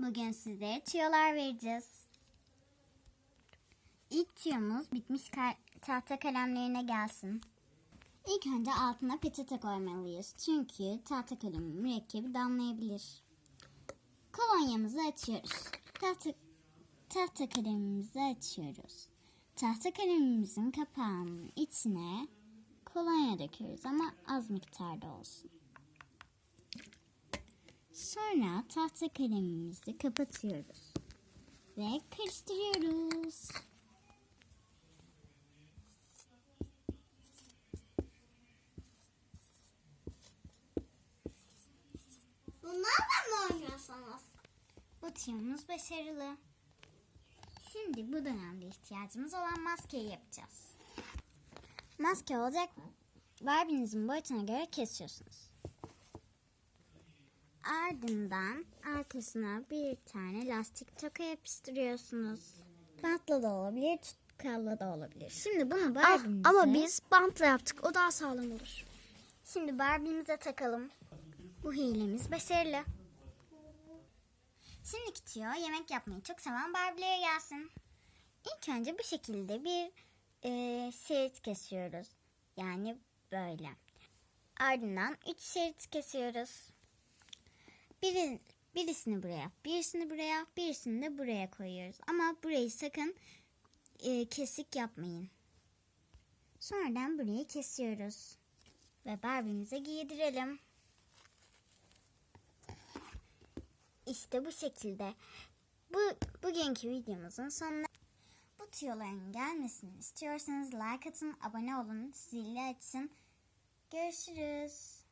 Bugün sizlere tüyolar vereceğiz. İlk tüyomuz bitmiş tahta kalemlerine gelsin. İlk önce altına peçete koymalıyız. Çünkü tahta kalemi mürekkebi damlayabilir. Kolonyamızı açıyoruz. Tahta, tahta kalemimizi açıyoruz. Tahta kalemimizin kapağının içine kolonya döküyoruz ama az miktarda olsun. Sonra tahta kalemimizi kapatıyoruz. Ve karıştırıyoruz. Bunlarla mı oynuyorsunuz? Bu tüyomuz başarılı. Şimdi bu dönemde ihtiyacımız olan maskeyi yapacağız. Maske olacak Barbie'nizin boyutuna göre kesiyorsunuz. Ardından arkasına bir tane lastik toka yapıştırıyorsunuz. Bantla da olabilir, tutkalla da olabilir. Şimdi bunu Barbie'mize... Ah, ama biz bantla yaptık. O daha sağlam olur. Şimdi Barbie'mize takalım. Bu hilemiz başarılı. Şimdiki tüyo yemek yapmayı çok seven Barbie'lere gelsin. İlk önce bu şekilde bir e, şerit kesiyoruz. Yani böyle. Ardından üç şerit kesiyoruz. Biri, birisini buraya, birisini buraya, birisini de buraya koyuyoruz. Ama burayı sakın e, kesik yapmayın. Sonradan burayı kesiyoruz ve Barbie'mize giydirelim. İşte bu şekilde. Bu bugünkü videomuzun sonuna bu tüyoların gelmesini istiyorsanız like atın, abone olun, zili açın. Görüşürüz.